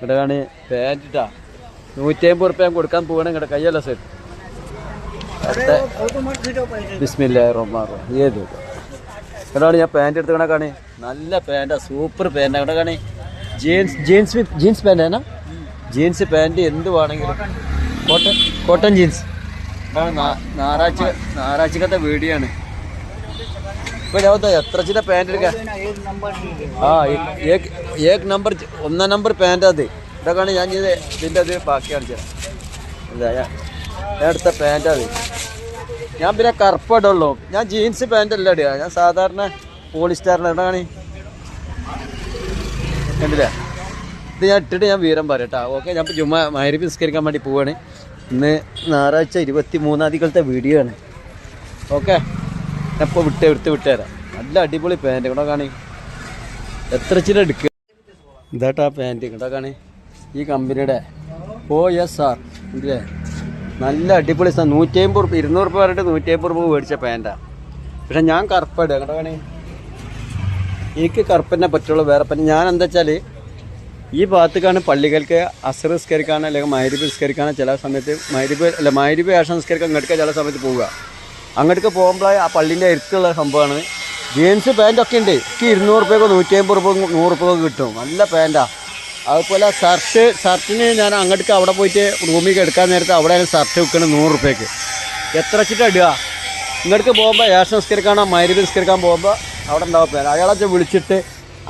ഇവിടെ കാണി പാന്റ് ഇട്ടാ. നൂറ്റി അമ്പത് റുപ്യ കൊടുക്കാൻ പോകണം ഇങ്ങടെ കയ്യല്ല സെറ്റ് ബിസ്മില്ലാ റഹ്മാൻ റഹീം. ഏത് എടാണ് ഞാൻ പാന്റ് എടുത്ത് കാണി നല്ല പാന്റാ സൂപ്പർ പാന്റാ ഇവിടെ കാണി jeans jeans with jeans pant ആണ്? ജീൻസ് പാന്റ് എന്ത് വേണമെങ്കിലും. കോട്ടൺ കോട്ടൺ ജീൻസ് ഇതാണ് ഞായറാഴ്ച ഞായറാഴ്ചക്കത്തെ വീഡിയോ ആണ്. ചില പാന്റ് എടുക്കാം? ആ ഏക് ഏക് നമ്പർ ഒന്നാം നമ്പർ പാന്റ് അത്. ഇതൊക്കെയാണ് ഞാൻ ഇത് ഇതിന്റെ അത് ബാക്കി കാണിച്ചത് എന്താ ഞാൻ ഞാൻ എടുത്ത പാന്റ് അത്. ഞാൻ പിന്നെ കറുപ്പ് ഇടുള്ളൂ ഞാൻ ജീൻസ് പാന്റ് അല്ല ഇടുക. ഞാൻ സാധാരണ പോളിസ്റ്റാറിന് ഇടാണ് കണ്ടില്ലേ? ഇത് ഞാൻ ഇട്ടിട്ട് ഞാൻ വീരം പറയാം കേട്ടോ. ഓക്കെ ഞാൻ ഇപ്പോൾ ചുമ്മാ മയരി നിസ്കരിക്കാൻ വേണ്ടി പോവാണ്. ഇന്ന് ഞായറാഴ്ച ഇരുപത്തി മൂന്നാം തീയതികളത്തെ വീഡിയോ ആണ്. ഓക്കെ? ഞാൻ ഇപ്പോൾ വിട്ട് എടുത്ത് വിട്ടുതരാം. നല്ല അടിപൊളി പാന്റ് കൂടെ കാണി. എത്ര ചില എടുക്കുക ഇതാട്ടാ പാന്റ് കൂടെ കാണി. ഈ കമ്പനിയുടെ ഓ എസ് ആർ ഇല്ലേ? നല്ല അടിപൊളി സാർ നൂറ്റി അമ്പത് റുപ്യ ഇരുന്നൂറ് റുപ്യ പറഞ്ഞിട്ട് നൂറ്റി അമ്പത് റുപ്യ മേടിച്ച പാന്റാണ് പക്ഷെ ഞാൻ കറുപ്പിടുക കേട്ടോ കാണി? എനിക്ക് കറുപ്പന്നെ പറ്റുള്ളൂ വേറെ പറ്റും ഞാൻ എന്താ വെച്ചാൽ ഈ ഭാഗത്തേക്കാണ് പള്ളികൾക്ക് അസർ സംസ്കരിക്കാനോ അല്ലെങ്കിൽ മൈരിബ് സംസ്കരിക്കാനോ ചില സമയത്ത് മൈരിബ് അല്ല മൈരിബ് ആഷം നിസ്കരിക്കാൻ ഇങ്ങോട്ടേക്ക് ചില സമയത്ത് പോവുക. അങ്ങോട്ടേക്ക് പോകുമ്പോൾ ആ പള്ളിന്റെ അടുത്തുള്ള സംഭവമാണ്. ജീൻസ് പാന്റൊക്കെ ഉണ്ട്. എനിക്ക് ഇരുന്നൂറ് റുപ്യക്കോ നൂറ്റി അമ്പത് റുപ്യ നൂറ് റുപ്യ കിട്ടും. നല്ല പാന്റാണ് അതുപോലെ ഷർട്ട് ഷർട്ടിന് ഞാൻ അങ്ങോട്ടേക്ക് അവിടെ പോയിട്ട് റൂമിൽ എടുക്കാൻ നേരത്തെ അവിടെയാണ് ഷർട്ട് വിൽക്കണം നൂറ് റുപ്യക്ക്. എത്ര വെച്ചിട്ട് ഇടുക? ഇങ്ങോട്ട് പോകുമ്പോൾ ഏഷൻ നിസ്കരിക്കാനോ മൈരി നിസ്കരിക്കാൻ പോകുമ്പോൾ അവിടെ ഉണ്ടാവും പേര് അയാളെ വിളിച്ചിട്ട്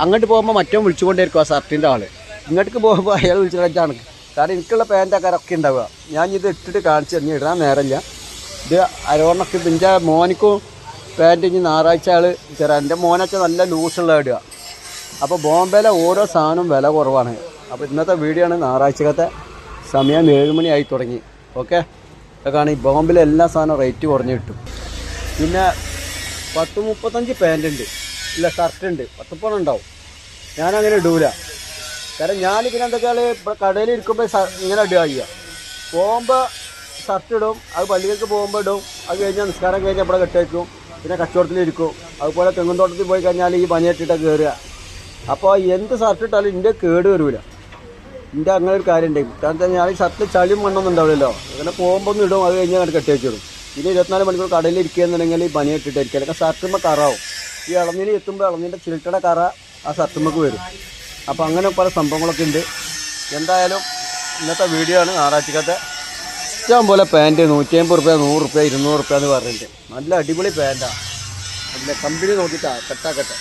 അങ്ങോട്ട് പോകുമ്പോൾ മറ്റോ വിളിച്ചുകൊണ്ടേയിരിക്കും ആ ഷർട്ടിന്റെ ആൾ ഇങ്ങോട്ട് പോകുമ്പോൾ അയാൾ വിളിച്ചിട്ട് വെച്ചാണ് കാരണം എനിക്കുള്ള പാന്റൊക്കെ ഉണ്ടാവുക. ഞാൻ ഇത് ഇട്ടിട്ട് കാണിച്ച് തന്നെ ഇടാൻ നേരമില്ല. ഇത് അരോണൊക്കെ ഇതിന്റെ മോനിക്കും പാന്റ് ഇനി ഞായറാഴ്ച ആൾ തരാം എന്റെ മോനൊക്കെ നല്ല ലൂസുള്ള ഇടുക അപ്പോൾ ബോംബെയിലെ ഓരോ സാധനവും വില കുറവാണ്. അപ്പോൾ ഇന്നത്തെ വീഡിയോ ആണ് ഞായറാഴ്ചക്കത്തെ സമയം ഏഴ് മണിയായി തുടങ്ങി. ഓക്കെ അതൊക്കെയാണ് ഈ ബോംബെയിലെ എല്ലാ സാധനവും റേറ്റ് കുറഞ്ഞ് കിട്ടും. പിന്നെ പത്ത് മുപ്പത്തഞ്ച് പാന്റ് ഉണ്ട്. ഇല്ല ഷർട്ട് ഉണ്ട്. പത്തുപ്പണം ഉണ്ടാവും. ഞാനങ്ങനെ ഇടൂല. കാരണം ഞാൻ പിന്നെ എന്താ വെച്ചാൽ കടയിൽ ഇരിക്കുമ്പോൾ ഇങ്ങനെ ഇടുക ചെയ്യുക. ഷർട്ട് ഇടും അത് പള്ളികൾക്ക് പോകുമ്പോൾ ഇടും. അത് കഴിഞ്ഞാൽ നിസ്കാരം കഴിഞ്ഞാൽ ഇവിടെ കെട്ടേക്കും പിന്നെ കച്ചവടത്തിലിരിക്കും. അതുപോലെ തെങ്ങും തോട്ടത്തിൽ പോയി കഴിഞ്ഞാൽ ഈ പനിയിട്ടിട്ട് കയറുക അപ്പോൾ എന്ത് ഷർട്ട് ഇട്ടാലും എന്റെ കേട് വരില്ല എന്റെ അങ്ങനെ ഒരു കാര്യം ഉണ്ട്. കാരണം വെച്ചാൽ ഞാൻ ഈ ഷർട്ടിൽ ചളിയും മണ്ണൊന്നും ഉണ്ടാവില്ലല്ലോ. അങ്ങനെ പോകുമ്പോൾ ഒന്ന് ഇടും അത് കഴിഞ്ഞാൽ അങ്ങനെ കെട്ടി വെച്ചിടും പിന്നെ ഇരുപത്തിനാല് മണിക്കൂർ കടയിൽ ഈ പനി ഇട്ടിട്ടായിരിക്കും അല്ലെങ്കിൽ ഷർട്ടുമ്പോൾ കറാവും. ഈ ഇളനീര് എത്തുമ്പോൾ ഇളനീന്റെ ചിരട്ടയുടെ കറ ആ ഷർട്ടുമ്മക്ക് വരും. അപ്പോൾ അങ്ങനെ പല സംഭവങ്ങളൊക്കെ ഉണ്ട്. എന്തായാലും ഇന്നത്തെ വീഡിയോ ആണ്. ഞായറാഴ്ചക്കത്തെ ഇഷ്ടം പോലെ പാന്റ് നൂറ്റി അമ്പത് റുപ്യ നൂറ് റുപ്യ ഇരുന്നൂറ് റുപ്യ എന്ന് പറഞ്ഞിട്ട് നല്ല അടിപൊളി പാന്റാണ് നല്ല കമ്പനി നോക്കിയിട്ടാണ് കെട്ടാ കെട്ടെ.